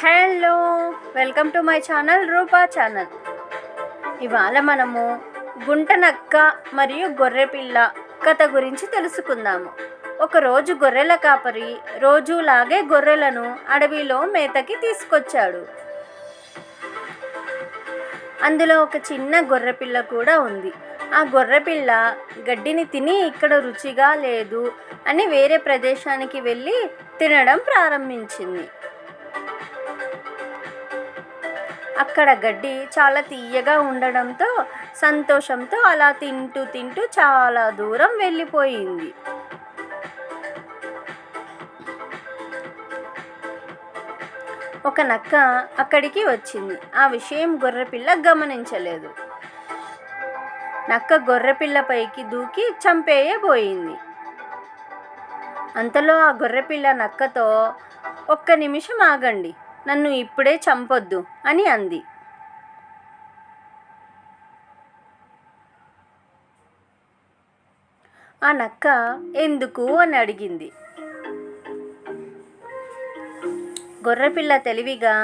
Hello welcome to my channel Rupa channel. ఇవాళ మనము గుంటనక్క మరియు గొర్రెపిల్ల కథ గురించి తెలుసుకుందాము. ఒకరోజు గొర్రెల కాపరి రోజులాగే గొర్రెలను అడవిలో మేతకి తీసుకొచ్చాడు. అందులో ఒక చిన్న గొర్రెపిల్ల కూడా ఉంది. ఆ గొర్రెపిల్ల గడ్డిని తిని ఇక్కడ రుచిగా లేదు అని వేరే ప్రదేశానికి వెళ్ళి తినడం ప్రారంభించింది. అక్కడ గడ్డి చాలా తీయగా ఉండడంతో సంతోషంతో అలా తింటూ తింటూ చాలా దూరం వెళ్ళిపోయింది. ఒక నక్క అక్కడికి వచ్చింది. ఆ విషయం గొర్రెపిల్ల గమనించలేదు. నక్క గొర్రెపిల్ల పైకి దూకి చంపేయబోయింది. అంతలో ఆ గొర్రెపిల్ల నక్కతో ఒక్క నిమిషం ఆగండి. నన్ను ఇప్పుడే చంపొద్దు అని అంది. ఆ నక్క ఎందుకు అని అడిగింది. గొర్రెపిల్ల తెలివిగా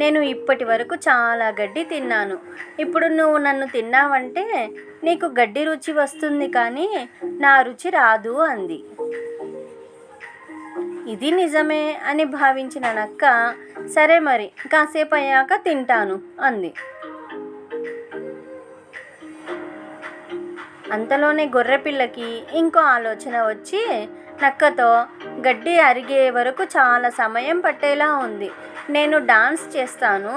నేను ఇప్పటి వరకు చాలా గడ్డి తిన్నాను. ఇప్పుడు నువ్వు నన్ను తిన్నావంటే నీకు గడ్డి రుచి వస్తుంది కానీ నా రుచి రాదు అంది. ఇది నిజమే అని భావించిన నక్క సరే మరి కాసేపు అయ్యాక తింటాను అంది. అంతలోనే గొర్రెపిల్లకి ఇంకో ఆలోచన వచ్చి నక్కతో గడ్డి అరిగే వరకు చాలా సమయం పట్టేలా ఉంది. నేను డాన్స్ చేస్తాను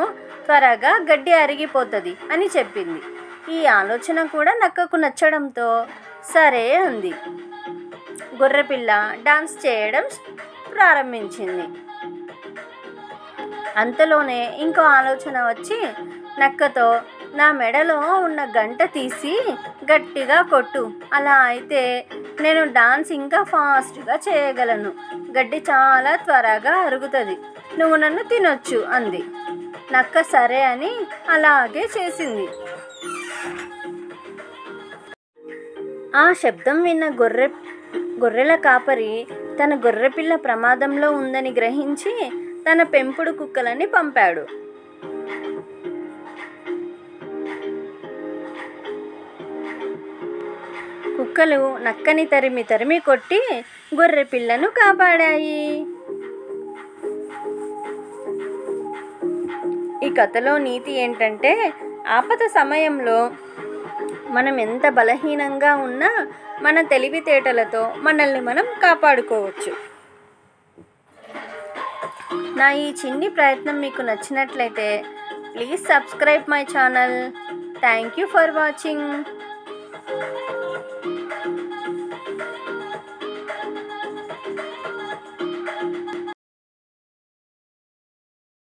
త్వరగా గడ్డి అరిగిపోతుంది అని చెప్పింది. ఈ ఆలోచన కూడా నక్కకు నచ్చడంతో సరే అంది. గొర్రెపిల్ల డాన్స్ చేయడం ప్రారంభించింది. అంతలోనే ఇంకో ఆలోచన వచ్చి నక్కతో నా మెడలో ఉన్న గంట తీసి గట్టిగా కొట్టు. అలా అయితే నేను డాన్స్ ఇంకా ఫాస్ట్గా చేయగలను. గడ్డి చాలా త్వరగా అరుగుతుంది. నువ్వు నన్ను తినొచ్చు అంది. నక్క సరే అని అలాగే చేసింది. ఆ శబ్దం విన్న గొర్రె గొర్రెల కాపరి తన గొర్రెపిల్ల ప్రమాదంలో ఉందని గ్రహించి తన పెంపుడు కుక్కలని పంపాడు. కుక్కలు నక్కని తరిమి తరిమి కొట్టి గొర్రెపిల్లను కాపాడాయి. ఈ కథలో నీతి ఏంటంటే ఆపద సమయంలో మనం ఎంత బలహీనంగా ఉన్నా మన తెలివితేటలతో మనల్ని మనం కాపాడుకోవచ్చు. నా ఈ చిన్ని ప్రయత్నం మీకు నచ్చినట్లయితే please subscribe my channel. Thank you for watching.